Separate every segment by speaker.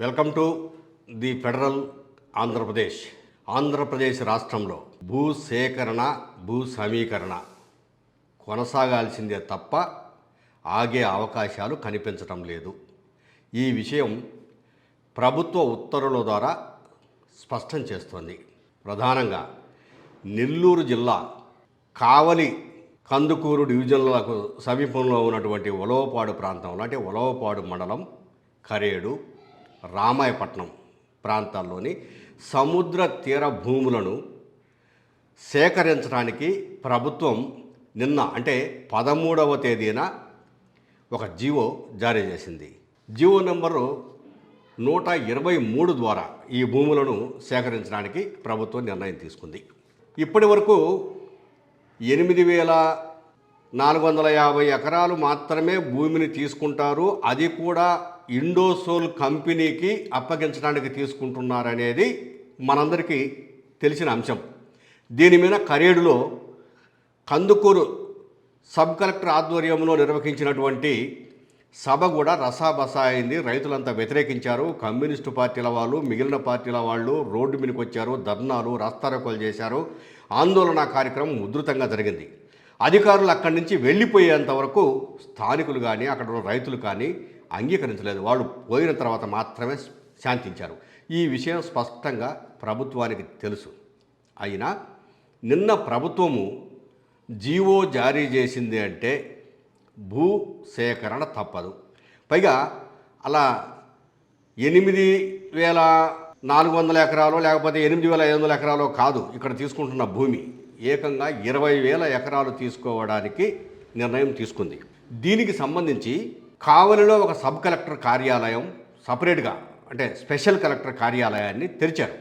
Speaker 1: Welcome to the Federal Andhra Pradesh. Andhra Pradesh రాష్ట్రంలో భూ సేకరణ భూ సమీకరణ కొనసాగాల్సిందే తప్ప ఆగే అవకాశాలు కనిపించటం లేదు. ఈ విషయం ప్రభుత్వ ఉత్తర్వుల ద్వారా స్పష్టం చేస్తోంది. ప్రధానంగా నెల్లూరు జిల్లా కావలి కందుకూరు డివిజన్లకు సమీపంలో ఉన్నటువంటి ఒలవపాడు ప్రాంతంలో అంటే ఒలవపాడు మండలం కరేడు రామాయపట్నం ప్రాంతాల్లోని సముద్ర తీర భూములను సేకరించడానికి ప్రభుత్వం నిన్న అంటే పదమూడవ తేదీన ఒక జీవో జారీ చేసింది. జీవో నెంబరు నూట ఇరవై మూడు ద్వారా ఈ భూములను సేకరించడానికి ప్రభుత్వం నిర్ణయం తీసుకుంది. ఇప్పటి వరకు ఎనిమిది వేల నాలుగు వందల యాభై ఎకరాలు మాత్రమే భూమిని తీసుకుంటారు. అది కూడా ఇండోసోల్ కంపెనీకి అప్పగించడానికి తీసుకుంటున్నారనేది మనందరికీ తెలిసిన అంశం. దీని మీద కరేడులో కందుకూరు సబ్ కలెక్టర్ ఆధ్వర్యంలో నిర్వహించినటువంటి సభ కూడా రసాబసా అయింది రైతులంతా వ్యతిరేకించారు. కమ్యూనిస్టు పార్టీల వాళ్ళు మిగిలిన పార్టీల వాళ్ళు రోడ్డు మీదకి వచ్చారు ధర్నాలు రాస్తారోకోలు చేశారు. ఆందోళన కార్యక్రమం ఉధృతంగా జరిగింది. అధికారులు అక్కడి నుంచి వెళ్ళిపోయేంత వరకు స్థానికులు కానీ అక్కడ ఉన్న రైతులు కానీ అంగీకరించలేదు. వాళ్ళు పోయిన తర్వాత మాత్రమే శాంతించారు. ఈ విషయం స్పష్టంగా ప్రభుత్వానికి తెలుసు. అయినా నిన్న ప్రభుత్వము జీవో జారీ చేసింది అంటే భూ సేకరణ తప్పదు. పైగా అలా ఎనిమిది వేల నాలుగు వందల ఎకరాలు లేకపోతే ఎనిమిది వేల ఐదు వందల ఎకరాలు కాదు. ఇక్కడ తీసుకుంటున్న భూమి. ఏకంగా ఇరవై వేల ఎకరాలు తీసుకోవడానికి నిర్ణయం తీసుకుంది. దీనికి సంబంధించి కావలిలో ఒక సబ్ కలెక్టర్ కార్యాలయం సపరేట్గా అంటే స్పెషల్ కలెక్టర్ కార్యాలయాన్ని తెరిచారు.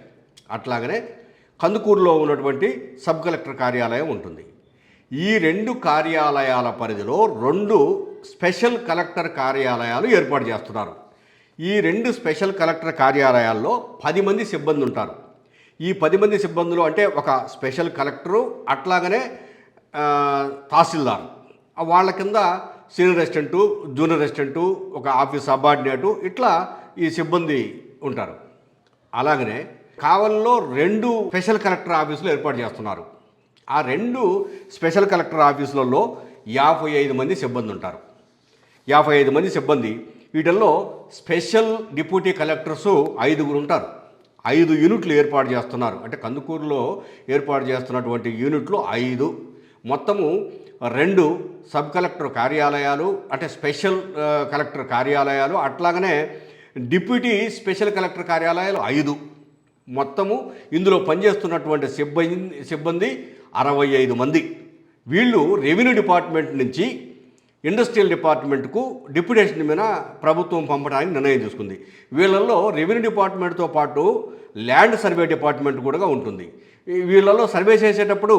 Speaker 1: అట్లాగనే కందుకూరులో ఉన్నటువంటి సబ్ కలెక్టర్ కార్యాలయం ఉంటుంది. ఈ రెండు కార్యాలయాల పరిధిలో రెండు స్పెషల్ కలెక్టర్ కార్యాలయాలు ఏర్పాటు చేస్తున్నారు. ఈ రెండు స్పెషల్ కలెక్టర్ కార్యాలయాల్లో పది మంది సిబ్బంది ఉంటారు ఈ పది మంది సిబ్బందులు అంటే ఒక స్పెషల్ కలెక్టరు అట్లాగనే తహసీల్దార్. వాళ్ళ కింద సీనియర్ అసిస్టెంటు జూనియర్ అసిస్టెంటు ఒక ఆఫీస్ సబార్డినేటు ఇట్లా ఈ సిబ్బంది ఉంటారు. అలాగనే కావలిలో రెండు స్పెషల్ కలెక్టర్ ఆఫీసులు ఏర్పాటు చేస్తున్నారు. ఆ రెండు స్పెషల్ కలెక్టర్ ఆఫీసులలో యాభై ఐదు మంది సిబ్బంది ఉంటారు. యాభై ఐదు మంది సిబ్బంది వీటిల్లో స్పెషల్ డిప్యూటీ కలెక్టర్స్ ఐదుగురు ఉంటారు. ఐదు యూనిట్లు ఏర్పాటు చేస్తున్నారు. అంటే కందుకూరులో ఏర్పాటు చేస్తున్నటువంటి యూనిట్లు ఐదు. మొత్తము రెండు సబ్ కలెక్టర్ కార్యాలయాలు అంటే స్పెషల్ కలెక్టర్ కార్యాలయాలు అట్లాగనే డిప్యూటీ స్పెషల్ కలెక్టర్ కార్యాలయాలు ఐదు. మొత్తము ఇందులో పనిచేస్తున్నటువంటి సిబ్బంది సిబ్బంది అరవై ఐదు మంది. వీళ్ళు రెవెన్యూ డిపార్ట్మెంట్ నుంచి ఇండస్ట్రియల్ డిపార్ట్మెంట్కు డిప్యుటేషన్ మీద ప్రభుత్వం పంపడానికి నిర్ణయం తీసుకుంది. వీళ్ళల్లో రెవెన్యూ డిపార్ట్మెంట్తో పాటు ల్యాండ్ సర్వే డిపార్ట్మెంట్ కూడా ఉంటుంది. వీళ్ళలో సర్వే చేసేటప్పుడు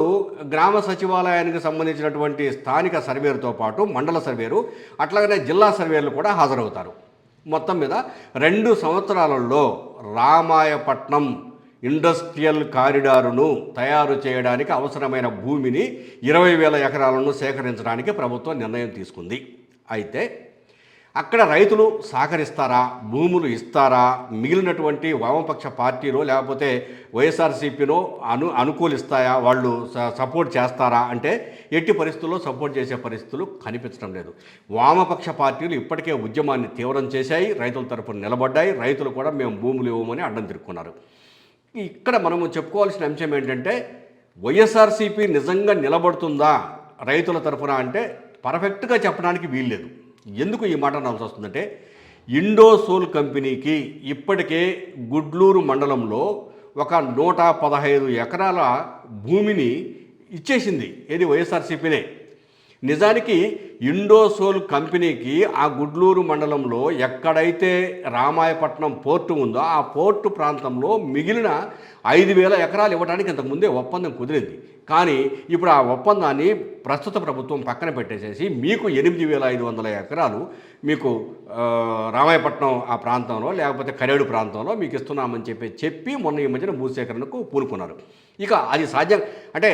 Speaker 1: గ్రామ సచివాలయానికి సంబంధించినటువంటి స్థానిక సర్వేరుతో పాటు మండల సర్వేరు అట్లాగనే జిల్లా సర్వేలు కూడా హాజరవుతారు. మొత్తం మీద రెండు సంవత్సరాలలో రామాయపట్నం ఇండస్ట్రియల్ కారిడారును తయారు చేయడానికి అవసరమైన భూమిని ఇరవై వేల ఎకరాలను సేకరించడానికి ప్రభుత్వం నిర్ణయం తీసుకుంది. అయితే అక్కడ రైతులు సహకరిస్తారా? భూములు ఇస్తారా? మిగిలినటువంటి వామపక్ష పార్టీలో లేకపోతే వైఎస్ఆర్సీపీలో అను అనుకూలిస్తాయా? వాళ్ళు సపోర్ట్ చేస్తారా? అంటే ఎట్టి పరిస్థితుల్లో సపోర్ట్ చేసే పరిస్థితులు కనిపించడం లేదు. వామపక్ష పార్టీలు ఇప్పటికే ఉద్యమాన్ని తీవ్రం చేశాయి. రైతుల తరపున నిలబడ్డాయి. రైతులు కూడా మేము భూములు ఇవ్వమని అడ్డం తిరుక్కున్నారు. ఇక్కడ మనము చెప్పుకోవాల్సిన అంశం ఏంటంటే వైఎస్ఆర్సీపీ నిజంగా నిలబడుతుందా రైతుల తరఫున అంటే పర్ఫెక్ట్గా చెప్పడానికి వీల్లేదు. ఎందుకు ఈ మాట అనాల్సి వస్తుందంటే ఇండోసోల్ కంపెనీకి ఇప్పటికే గుడ్లూరు మండలంలో ఒక నూట పదహైదు ఎకరాల భూమిని ఇచ్చేసింది. ఏది వైఎస్ఆర్సీపీనే. నిజానికి ఇండోసోల్ కంపెనీకి ఆ గుడ్లూరు మండలంలో ఎక్కడైతే రామాయపట్నం పోర్టు ఉందో ఆ పోర్టు ప్రాంతంలో మిగిలిన ఐదు వేల ఎకరాలు ఇవ్వడానికి ఇంతకుముందే ఒప్పందం కుదిరింది. కానీ ఇప్పుడు ఆ ఒప్పందాన్ని ప్రస్తుత ప్రభుత్వం పక్కన పెట్టేసేసి మీకు ఎనిమిది వేల ఐదు వందల ఎకరాలు మీకు రామాయపట్నం ఆ ప్రాంతంలో లేకపోతే కరేడు ప్రాంతంలో మీకు ఇస్తున్నామని చెప్పి చెప్పి మొన్న ఈ మధ్యన భూసేకరణకు పూనుకున్నారు. ఇక అది సాధ్యం అంటే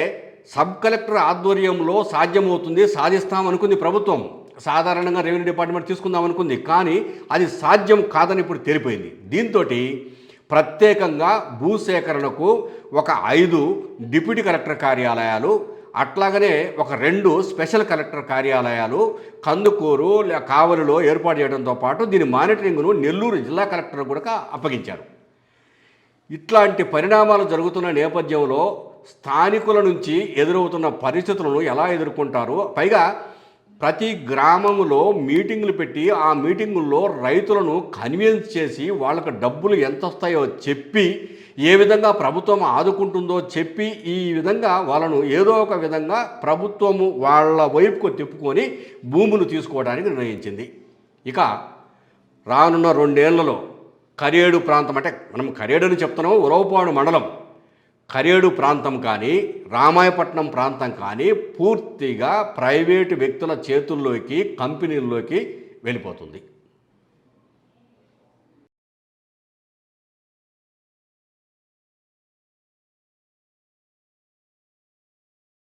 Speaker 1: సబ్ కలెక్టర్ ఆధ్వర్యంలో సాధ్యమవుతుంది సాధిస్తామనుకుంది ప్రభుత్వం. సాధారణంగా రెవెన్యూ డిపార్ట్మెంట్ తీసుకుందాం అనుకుంది కానీ అది సాధ్యం కాదని ఇప్పుడు తేలిపోయింది. దీంతో ప్రత్యేకంగా భూసేకరణకు ఒక ఐదు డిప్యూటీ కలెక్టర్ కార్యాలయాలు అట్లాగనే ఒక రెండు స్పెషల్ కలెక్టర్ కార్యాలయాలు కందుకూరు లే- కావలిలో ఏర్పాటు చేయడంతో పాటు దీని మానిటరింగ్ను నెల్లూరు జిల్లా కలెక్టర్ కూడా అప్పగించారు. ఇట్లాంటి పరిణామాలు జరుగుతున్న నేపథ్యంలో స్థానికుల నుంచి ఎదురవుతున్న పరిస్థితులను ఎలా ఎదుర్కొంటారు? పైగా ప్రతి గ్రామంలో మీటింగులు పెట్టి ఆ మీటింగుల్లో రైతులను కన్విన్స్ చేసి వాళ్ళకు డబ్బులు ఎంత వస్తాయో చెప్పి ఏ విధంగా ప్రభుత్వం ఆదుకుంటుందో చెప్పి ఈ విధంగా వాళ్ళను ఏదో ఒక విధంగా ప్రభుత్వము వాళ్ళ వైపుకు తిప్పుకొని భూములు తీసుకోవడానికి నిర్ణయించింది. ఇక రానున్న రెండేళ్ళలో కరేడు ప్రాంతం అంటే మనం కరేడు అని చెప్తున్నాం ఉరవపాడు మండలం. కరేడు ప్రాంతం కానీ రామాయపట్నం ప్రాంతం కానీ పూర్తిగా ప్రైవేటు వ్యక్తుల చేతుల్లోకి కంపెనీల్లోకి వెళ్ళిపోతుంది.